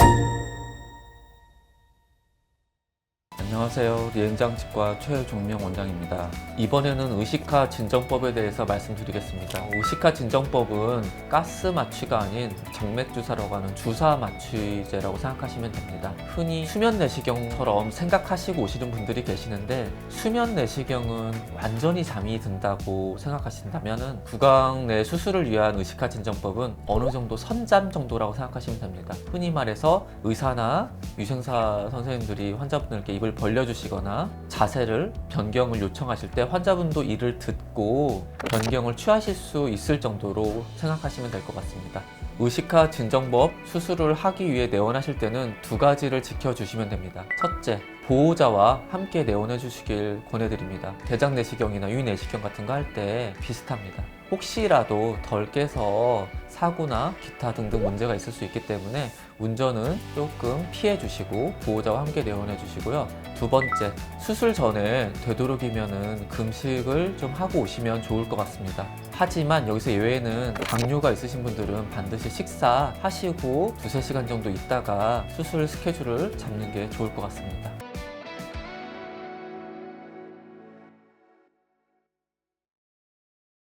you 안녕하세요. 리엔장치과 최종명 원장입니다. 이번에는 의식화 진정법에 대해서 말씀드리겠습니다. 의식화 진정법은 가스 마취가 아닌 정맥 주사라고 하는 주사 마취제라고 생각하시면 됩니다. 흔히 수면 내시경처럼 생각하시고 오시는 분들이 계시는데 수면 내시경은 완전히 잠이 든다고 생각하신다면은 구강 내 수술을 위한 의식화 진정법은 어느 정도 선잠 정도라고 생각하시면 됩니다. 흔히 말해서 의사나 위생사 선생님들이 환자분들께 입을 벌려주시거나 자세를 변경을 요청하실 때 환자분도 이를 듣고 변경을 취하실 수 있을 정도로 생각하시면 될 것 같습니다. 의식화 진정법 수술을 하기 위해 내원하실 때는 두 가지를 지켜주시면 됩니다. 첫째, 보호자와 함께 내원해 주시길 권해드립니다. 대장 내시경이나 유 내시경 같은 거 할 때 비슷합니다. 혹시라도 덜 깨서 사고나 기타 등등 문제가 있을 수 있기 때문에 운전은 조금 피해 주시고 보호자와 함께 내원해 주시고요. 두 번째, 수술 전에 되도록이면은 금식을 좀 하고 오시면 좋을 것 같습니다. 하지만 여기서 예외는 당뇨가 있으신 분들은 반드시 식사하시고 두세 시간 정도 있다가 수술 스케줄을 잡는 게 좋을 것 같습니다.